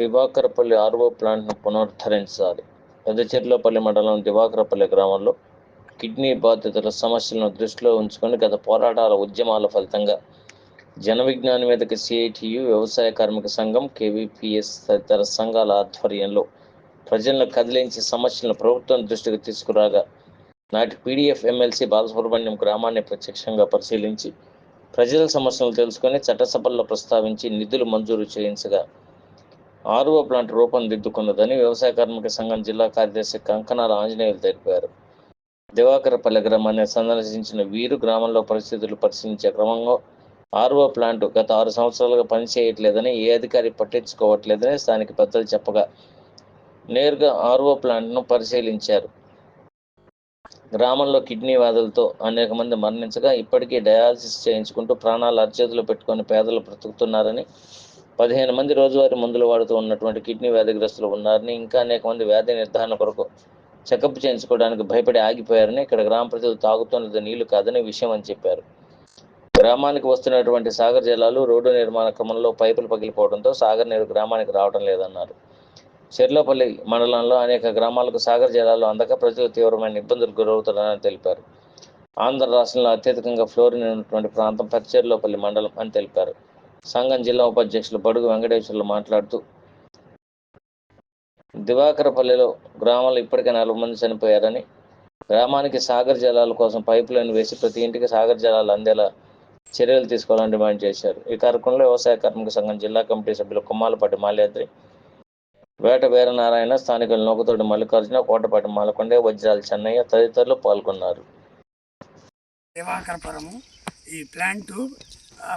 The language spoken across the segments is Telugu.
దివాకరపల్లి ఆర్ఓ ప్లాంట్ను పునరుద్ధరించాలి. పెద్దచెర్లపల్లి మండలం దివాకరపల్లి గ్రామంలో కిడ్నీ బాధితుల సమస్యలను దృష్టిలో ఉంచుకొని గత పోరాటాల ఉద్యమాల ఫలితంగా జన విజ్ఞాన మీదకి సిఐటియు వ్యవసాయ కార్మిక సంఘం కేవీపీఎస్ తదితర సంఘాల ఆధ్వర్యంలో ప్రజలను కదిలించి సమస్యలను ప్రభుత్వం దృష్టికి తీసుకురాగా నాటి పీడీఎఫ్ ఎమ్మెల్సీ బాలసుబ్రహ్మణ్యం గ్రామాన్ని ప్రత్యక్షంగా పరిశీలించి ప్రజల సమస్యలు తెలుసుకొని చట్టసభల్లో ప్రస్తావించి నిధులు మంజూరు చేయించగా ఆర్ఓ ప్లాంట్ రూపొందిద్దుకున్నదని వ్యవసాయ కార్మిక సంఘం జిల్లా కార్యదర్శి కంకణాల ఆంజనేయులు తెలిపారు. దివాకరపల్లి గ్రామాన్ని సందర్శించిన వీరు గ్రామంలో పరిస్థితులు పరిశీలించే క్రమంలో ఆర్ఓ ప్లాంట్ గత ఆరు సంవత్సరాలుగా పనిచేయట్లేదని ఏ అధికారి పట్టించుకోవట్లేదని స్థానిక పెద్దలు చెప్పగా నేరుగా ఆర్ఓ ప్లాంట్ను పరిశీలించారు. గ్రామంలో కిడ్నీ వ్యాధులతో అనేక మంది మరణించగా ఇప్పటికీ డయాలసిస్ చేయించుకుంటూ ప్రాణాలు అరచేతిలో పెట్టుకొని పేదలు బ్రతుకుతున్నారని పదిహేను మంది రోజువారీ మందులు వాడుతూ ఉన్నటువంటి కిడ్నీ వ్యాధిగ్రస్తులు ఉన్నారని ఇంకా అనేక మంది వ్యాధి నిర్ధారణ కొరకు చెకప్ చేయించుకోవడానికి భయపడి ఆగిపోయారని ఇక్కడ గ్రామ ప్రజలు తాగుతున్నది నీళ్ళు కాదని విషయం అని చెప్పారు. గ్రామానికి వస్తున్నటువంటి సాగర్ జలాలు రోడ్డు నిర్మాణ క్రమంలో పైపులు పగిలిపోవడంతో సాగర్ నీరు గ్రామానికి రావడం లేదన్నారు. చెర్లపల్లి మండలంలో అనేక గ్రామాలకు సాగర్ జలాలు అందక ప్రజలు తీవ్రమైన ఇబ్బందులు గురవుతున్నారని తెలిపారు. ఆంధ్ర రాష్ట్రంలో అత్యధికంగా ఫ్లోరిన్ ఉన్నటువంటి ప్రాంతం పచ్చేర్లోపల్లి మండలం అని తెలిపారు. సంఘం జిల్లా ఉపాధ్యక్షులు బడుగు వెంకటేశ్వర్లు మాట్లాడుతూ దివాకరపల్లిలో గ్రామంలో ఇప్పటికే నాలుగు మంది చనిపోయారని గ్రామానికి సాగర్ జలాల కోసం పైప్ లైన్ వేసి ప్రతి ఇంటికి సాగర్ జలాలు అందేలా చర్యలు తీసుకోవాలని డిమాండ్ చేశారు. ఈ కార్యక్రమంలో వ్యవసాయ కార్మిక సంఘం జిల్లా కమిటీ సభ్యులు కుమ్మాలపాటి మాల్యాద్రి వేట వీరనారాయణ స్థానికులు నూకతోటి మల్లికార్జున కోటపాటి మాలకొండే వజ్రాల చెన్నయ్య తదితరులు పాల్గొన్నారు. దివాకరపురము ఈ ప్లాంటు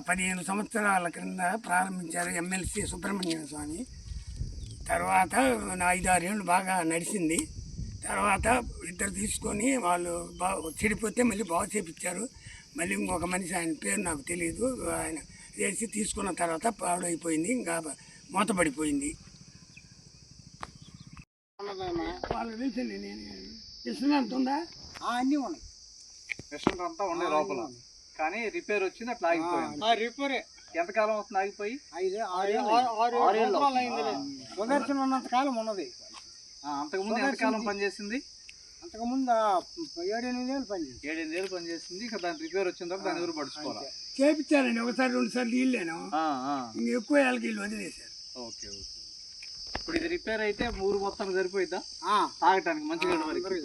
పదిహేను సంవత్సరాల క్రింద ప్రారంభించారు ఎమ్మెల్సీ సుబ్రహ్మణ్యం స్వామి. తర్వాత నా ఐదారేళ్ళు బాగా నడిచింది. తర్వాత ఇద్దరు తీసుకొని వాళ్ళు బాగా చెడిపోతే మళ్ళీ బాగు చేపించారు మళ్ళీ ఇంకొక మనిషి ఆయన పేరు నాకు తెలియదు ఆయన చేసి తీసుకున్న తర్వాత పాడైపోయింది. ఇంకా మూతపడిపోయింది. వాళ్ళు తెలిసింది నేను ఇస్తున్నంత ఉందా? అన్నీ ఉన్నాయి. ఉండే లోపల. కానీ రిపేర్ వచ్చింది అట్లా ఆగిపోయింది. రిపేరే ఎంతకాలం అవుతుంది ఆగిపోయి? ఐదు ఆరు ఆరు సంవత్సరాలు అయిందిలే. సుదర్శన్ ఉన్నంత కాలం ఉన్నది. ఆ, అంతకుముందు ఎంతకాలం పనిచేసింది? అంతకుముందు ఆ ఏడెనిమిది ఏళ్ళు పనిచేసి ఏడెనిమిది ఏళ్ళు పనిచేసింది ఇక దాని రిపేర్ వచ్చిన తర్వాత దాని ఎవరు పడుచుకోవాలి? చేపించారండి ఒకసారి రెండు సార్లు ఇల్లేను ఇంక ఎక్కువ ఏళ్ళకి ఇల్లు వదిలేశారు. Okay okay. ఇప్పుడు ఇది రిపేర్ అయితే ఊరు మొత్తం సరిపోయిద్దా? ఆ, తాగటానికి మంచిగా వరకు.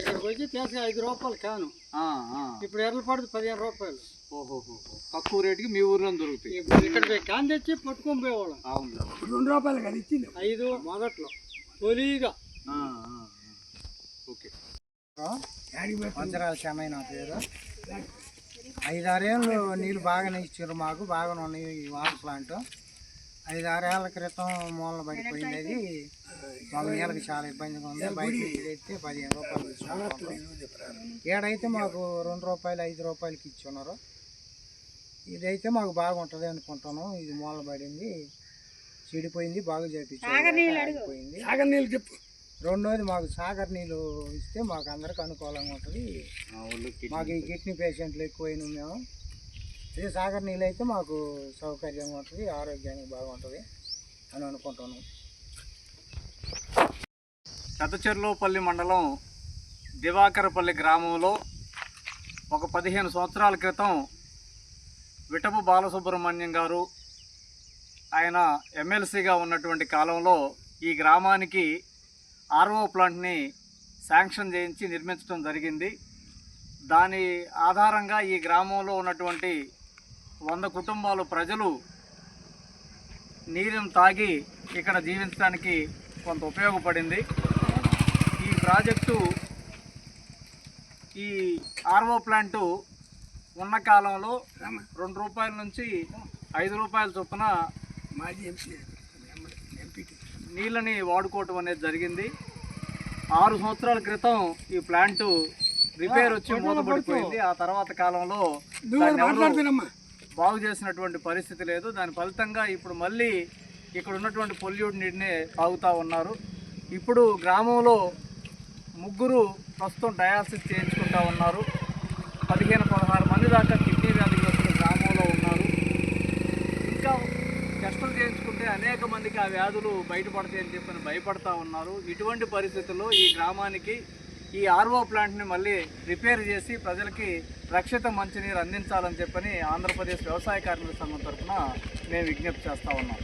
ఇక్కడికి వచ్చి చేసి ఐదు రూపాయలు కాను. ఆ, ఆ. ఇప్పుడు ఎర్రలు పడుతుంది పదిహేను రూపాయలు. ఓహోహో తక్కువ రేటుకి మీ ఊర్లో దొరుకుతాయి. ఇప్పుడు ఇక్కడికి కాన్ తెచ్చి పట్టుకొని పోయేవాళ్ళం. అవును. రెండు రూపాయలు కదా ఇచ్చింది. ఐదు మొదట్లో. తొలిగా. ఆ, ఆ, ఆ. ఓకే. పంచరాల చెన్నై నా పేరు. ఐదారేళ్ళు నీళ్ళు బాగానే ఇచ్చారు మాకు బాగానే ఉన్నాయి ఈ వాటర్ ప్లాంట్. ఐదారేళ్ళ క్రితం మూలన పడిపోయింది నీళ్ళకి చాలా ఇబ్బందిగా ఉంది. బయట తెస్తే పదిహేను రూపాయలు ఏడైతే మాకు రెండు రూపాయలు ఐదు రూపాయలకి ఇచ్చున్నారు. ఇదైతే మాకు బాగుంటుంది అనుకుంటాను. ఇది మూలన పడింది. చెడిపోయింది బాగా చేపించింది సాగర్ నీళ్ళు చెప్పు. రెండోది మాకు సాగర్ నీళ్ళు ఇస్తే మాకు అందరికి అనుకూలంగా ఉంటుంది. మాకు ఈ కిడ్నీ పేషెంట్లు ఎక్కువైన మేము. ఇది సాగర్ నీళ్ళు అయితే మాకు సౌకర్యంగా ఉంటుంది ఆరోగ్యానికి బాగుంటుంది అని అనుకుంటున్నాం. పెద్దచెర్లోపల్లి మండలం దివాకరపల్లి గ్రామంలో ఒక పదిహేను సంవత్సరాల క్రితం విటపు బాలసుబ్రహ్మణ్యం గారు ఆయన ఎమ్మెల్సీగా ఉన్నటువంటి కాలంలో ఈ గ్రామానికి ఆర్ఓ ప్లాంట్ని శాంక్షన్ చేయించి నిర్మించడం జరిగింది. దాని ఆధారంగా ఈ గ్రామంలో ఉన్నటువంటి వంద కుటుంబాలు ప్రజలు నీరుని తాగి ఇక్కడ జీవించడానికి కొంత ఉపయోగపడింది. ఈ ప్రాజెక్టు ఈ ఆర్ఓ ప్లాంటు ఉన్న కాలంలో రెండు రూపాయల నుంచి ఐదు రూపాయల చొప్పున మాజీ ఎంపీ ఎంపీకి. నీళ్ళని వాడుకోవటం అనేది జరిగింది. ఆరు సంవత్సరాల క్రితం ఈ ప్లాంటు రిపేర్ వచ్చి మూతపడిపోయింది. ఆ తర్వాత కాలంలో బాగు చేసినటువంటి పరిస్థితి లేదు. దాని ఫలితంగా ఇప్పుడు మళ్ళీ ఇక్కడ ఉన్నటువంటి పొల్యూట్ నీటిని తాగుతూ ఉన్నారు. ఇప్పుడు గ్రామంలో ముగ్గురు ప్రస్తుతం డయాలసిస్ చేయించుకుంటూ ఉన్నారు. పదిహేను పదహారు మంది దాకా కిడ్నీ వ్యాధిగ్రస్తులు గ్రామంలో ఉన్నారు. ఇంకా టెస్టులు చేయించుకుంటే అనేక మందికి ఆ వ్యాధులు బయటపడతాయని చెప్పని భయపడతా ఉన్నారు. ఇటువంటి పరిస్థితుల్లో ఈ గ్రామానికి ఈ ఆర్ఓ ప్లాంట్ని మళ్ళీ రిపేర్ చేసి ప్రజలకి రక్షిత మంచినీరు అందించాలని చెప్పని ఆంధ్రప్రదేశ్ వ్యవసాయ కార్మిక సంఘం తరఫున మేము విజ్ఞప్తి చేస్తూ ఉన్నాం.